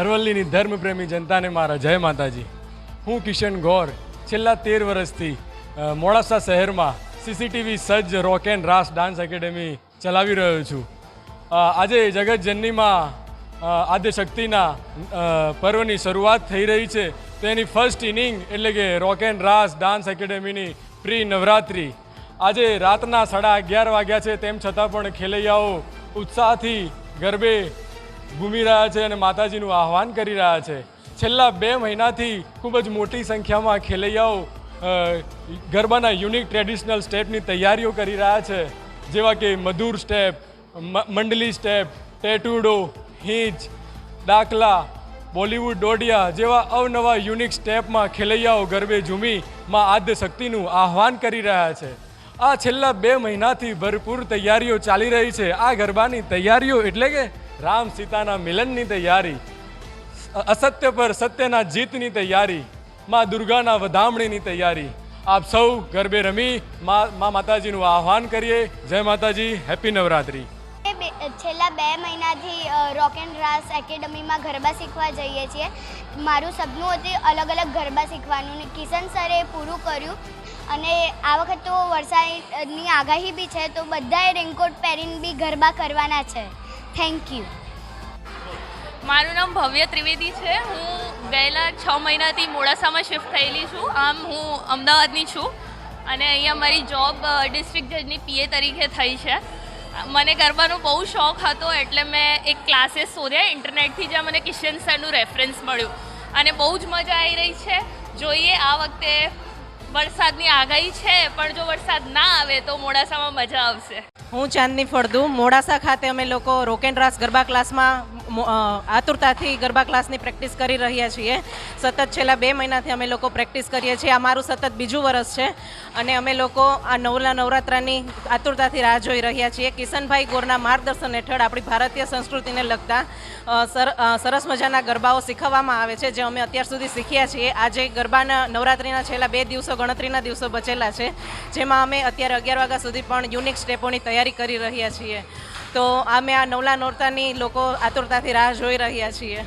અરવલ્લીની ધર્મપ્રેમી જનતાને મારા જય માતાજી. હું કિશન ગોર. છેલ્લા તેર વર્ષથી મોડાસા શહેરમાં સીસીટીવી સજ્જ rock and Raas dance academy ચલાવી રહ્યો છું. આજે જગતજનનીમાં આદ્યશક્તિના પર્વની શરૂઆત થઈ રહી છે. તો એની ફર્સ્ટ ઇનિંગ એટલે કે રોક એન્ડ રાસ ડાન્સ એકેડેમીની પ્રી નવરાત્રિ આજે રાતના સાડા અગિયાર વાગ્યા છે, તેમ છતાં પણ ખેલૈયાઓ ઉત્સાહથી ગરબે ઘૂમી રહ્યા છે અને માતાજીનું આહવાન કરી રહ્યા છે. છેલ્લા બે મહિનાથી ખૂબ જ મોટી સંખ્યામાં ખેલૈયાઓ ગરબાના યુનિક ટ્રેડિશનલ સ્ટેપની તૈયારીઓ કરી રહ્યા છે. જેવા કે મધુર સ્ટેપ મંડલી સ્ટેપ, ટેટુડો, હિંચ ડાકલા બોલિવૂડ ડોડિયા જેવા અવનવા યુનિક સ્ટેપમાં ખેલૈયાઓ ગરબે ઝૂમી માં આદ્ય શક્તિનું આહવાન કરી રહ્યા છે. આ છેલ્લા બે મહિનાથી ભરપૂર તૈયારીઓ ચાલી રહી છે. આ ગરબાની તૈયારીઓ એટલે કે રામ સીતાના મિલનની તૈયારી અસત્ય પર સત્યના જીતની તૈયારી, માં દુર્ગાના વધામણીની તૈયારી. આપ સૌ ગરબે રમી, મા માતાજીનું આહવાન કરીએ. જય માતાજી, હેપી નવરાત્રી. છેલ્લા બે મહિનાથી રોક એન્ડ રાસ એકેડમીમાં ગરબા શીખવા જઈએ છીએ. મારું સપનું હતું અલગ અલગ ગરબા શીખવાનું ને કિશન સરે પૂરું કર્યું. અને આ વખત તો વરસાદની આગાહી બી છે, તો બધાએ રેનકોટ પહેરીને બી ગરબા કરવાના છે. થેન્ક યુ મારું નામ ભવ્ય ત્રિવેદી છે. હું ગયેલા છ મહિનાથી મોડાસામાં શિફ્ટ થયેલી છું. આમ હું અમદાવાદની છું અને અહીંયા મારી જોબ ડિસ્ટ્રિક્ટ જજની પીએ તરીકે થઈ છે. મને ગરબાનો બહુ શોખ હતો એટલે મેં એક ક્લાસીસ શોધ્યા. ઇન્ટરનેટથી જ્યાં મને કિશન સરનું રેફરન્સ મળ્યું. અને બહુ જ મજા આવી રહી છે. જોઈએ આ વખતે વરસાદની આગાહી છે, પણ જો વરસાદ ના આવે તો મોડાસામાં મજા આવશે. હું ચાંદની ફળદુ, મોડાસા ખાતે અમે લોકો રોક રાસ ગરબા ક્લાસમાં આતુરતાથી ગરબા ક્લાસની પ્રેક્ટિસ કરી રહ્યા છીએ. સતત છેલ્લા બે મહિનાથી અમે લોકો પ્રેક્ટિસ કરીએ છીએ. આ મારું સતત બીજું વરસ છે અને અમે લોકો આ નવલા નવરાત્રાની આતુરતાથી રાહ જોઈ રહ્યા છીએ. કિશનભાઈ ગોરના માર્ગદર્શન હેઠળ આપણી ભારતીય સંસ્કૃતિને લગતા સર સરસ મજાના ગરબાઓ શીખવવામાં આવે છે, જે અમે અત્યાર સુધી શીખ્યા છીએ. આજે ગરબાના નવરાત્રિના છેલ્લા બે દિવસો ગણતરીના દિવસો બચેલા છે, જેમાં અમે અત્યારે અગિયાર વાગ્યા સુધી પણ યુનિક સ્ટેપોની તૈયારી કરી રહ્યા છીએ. તો અમે આ નવલા નોરતાની લોકો આતુરતાથી રાહ જોઈ રહ્યા છીએ